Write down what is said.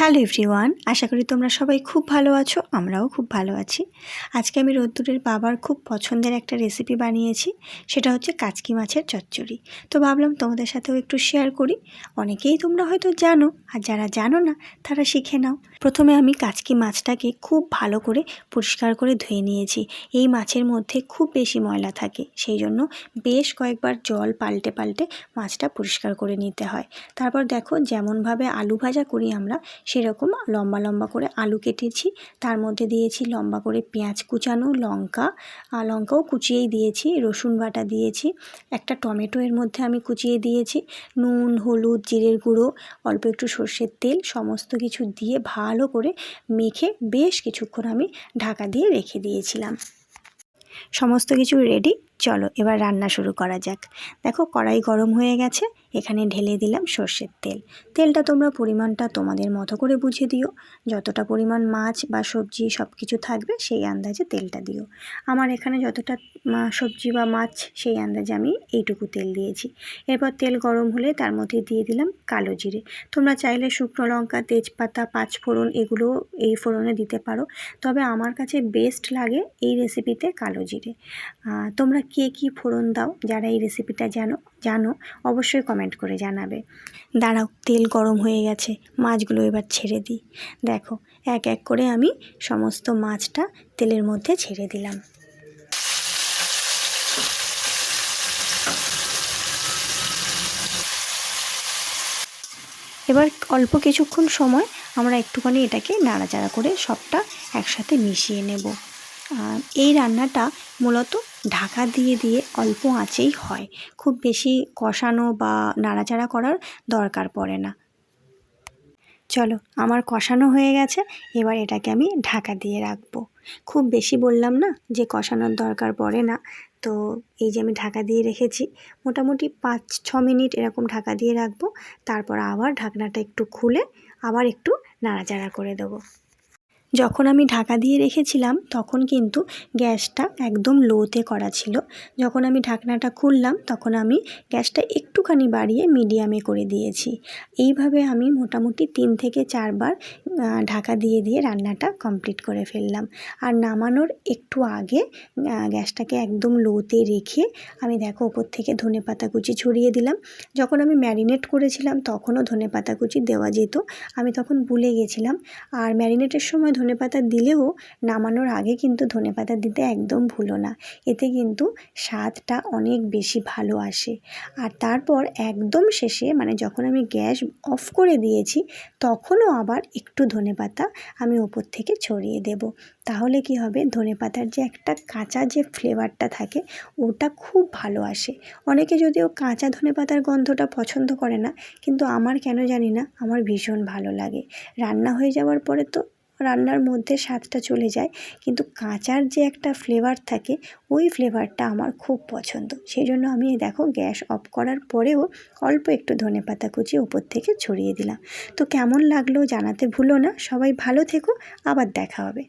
Hello everyone, আশা করি তোমরা সবাই খুব ভালো আছো, আমরাও খুব ভালো আছি। আজকে আমি রোদ্দুরের বাবার খুব পছন্দের একটা রেসিপি বানিয়েছি, সেটা হচ্ছে কাচকি মাছের চচ্চড়ি। তো ভাবলাম তোমাদের সাথেও একটু শেয়ার করি, অনেকেই তোমরা হয়তো জানো, আর যারা জানো না, তারা শিখে নাও। প্রথমে আমি কাচকি মাছটাকে খুব ভালো করে পরিষ্কার করে ধুয়ে নিয়েছি, এই মাছের মধ্যে খুব বেশি ময়লা থাকে, সেই জন্য বেশ কয়েকবার জল পাল্টে পাল্টে মাছটা পরিষ্কার করে নিতে হয়। তারপর দেখো, যেমনভাবে আলু ভাজা করি আমরা সেরকম লম্বা লম্বা করে আলু কেটেছি। তার মধ্যে দিয়েছি লম্বা করে পেঁয়াজ কুচানো লঙ্কা। লঙ্কাও কুচিয়েই দিয়েছি, রসুন বাটা দিয়েছি। একটা টমেটো এর মধ্যে আমি কুচিয়ে দিয়েছি। নুন, হলুদ, জিরের গুঁড়ো, অল্প একটু সর্ষের তেল, সমস্ত কিছু দিয়ে ভালো করে মেখে বেশ কিছুক্ষণ আমি ঢাকা দিয়ে রেখে দিয়েছিলাম। সমস্ত কিছু রেডি চলো এবার রান্না শুরু করা যাক। দেখো কড়াই গরম হয়ে গেছে, এখানে ঢেলে দিলাম সর্ষের তেল। তেলটা তোমরা পরিমাণটা তোমাদের মতো করে বুঝে দিও। যতটা পরিমাণ মাছ বা সবজি সব কিছু থাকবে সেই আন্দাজে তেলটা দিও। আমার এখানে যতটা সবজি বা মাছ সেই আন্দাজে আমি এইটুকু তেল দিয়েছি। এরপর তেল গরম হলে তার মধ্যে দিয়ে দিলাম কালো জিরে। তোমরা চাইলে শুকনো লঙ্কা, তেজপাতা, পাঁচ ফোড়ন এগুলো এই ফোড়নে দিতে পারো। তবে আমার কাছে বেস্ট লাগে এই রেসিপিতে কালো জিরে। তোমরা কে কী ফোড়ন দাও, যারা এই রেসিপিটা জানো জানো, অবশ্যই কমেন্ট করে জানাবে। দাঁড়াও, তেল গরম হয়ে গেছে, মাছগুলো এবার ছেড়ে দিই। দেখো, এক এক করে আমি সমস্ত মাছটা তেলের মধ্যে ছেড়ে দিলাম। এবার অল্প কিছুক্ষণ সময় আমরা একটুখানি এটাকে নাড়াচাড়া করে সবটা একসাথে মিশিয়ে নেব। এই রান্নাটা মূলত ঢাকা দিয়ে দিয়ে অল্প আঁচেই হয়। খুব বেশি কষানো বা নাড়াচাড়া করার দরকার পড়ে না। চলো, আমার কষানো হয়ে গেছে, এবার এটাকে আমি ঢাকা দিয়ে রাখব। খুব বেশি বললাম না যে কষানোর দরকার পড়ে না, তো এই যে আমি ঢাকা দিয়ে রেখেছি, মোটামুটি পাঁচ ছ মিনিট এরকম ঢাকা দিয়ে রাখব, তারপর আবার ঢাকনাটা একটু খুলে আবার একটু নাড়াচাড়া করে দেবো। যখন আমি ঢাকা দিয়ে রেখেছিলাম, তখন কিন্তু গ্যাসটা একদম লোতে করা ছিল। যখন আমি ঢাকনাটা খুললাম, তখন আমি গ্যাসটা একটুখানি বাড়িয়ে মিডিয়ামে করে দিয়েছি। এইভাবে আমি মোটামুটি তিন থেকে চারবার ঢাকা দিয়ে দিয়ে রান্নাটা কমপ্লিট করে ফেললাম। আর নামানোর একটু আগে গ্যাসটাকে একদম লোতে রেখে আমি দেখো ওপর থেকে ধনে পাতা কুচি ছড়িয়ে দিলাম। যখন আমি ম্যারিনেট করেছিলাম, তখনও ধনে পাতা কুচি দেওয়া যেত। আমি তখন ভুলে গেছিলাম। আর ম্যারিনেটের সময় ধনেপাতা দিলেও নামানোর আগে কিন্তু ধনেপাতা দিতে একদম ভুলো না। এতে কিন্তু স্বাদটা অনেক বেশি ভালো আসে। আর তারপর একদম শেষে মানে যখন আমি গ্যাস অফ করে দিয়েছি, তখনও আবার একটু ধনেপাতা আমি ওপর থেকে ছড়িয়ে দেব। তাহলে কি হবে? ধনেপাতার যে একটা কাঁচা যে ফ্লেভারটা থাকে, ওটা খুব ভালো আসে। অনেকে যদিও কাঁচা ধনেপাতার গন্ধটা পছন্দ করে না, কিন্তু আমার কেন জানি না, আমার ভীষণ ভালো লাগে। রান্না হয়ে যাওয়ার পরে তো রান্নার মধ্যে স্বাদটা চলে যায়। কিন্তু কাঁচার যে একটা ফ্লেভার থাকে, ওই ফ্লেভারটা আমার খুব পছন্দ। সেই জন্য আমি দেখো গ্যাস অফ করার পরেও অল্প একটু ধনে পাতা কুচি ওপর থেকে ছড়িয়ে দিলাম। তো কেমন লাগল জানাতে ভুলো না। সবাই ভালো থেকো। আবার দেখা হবে।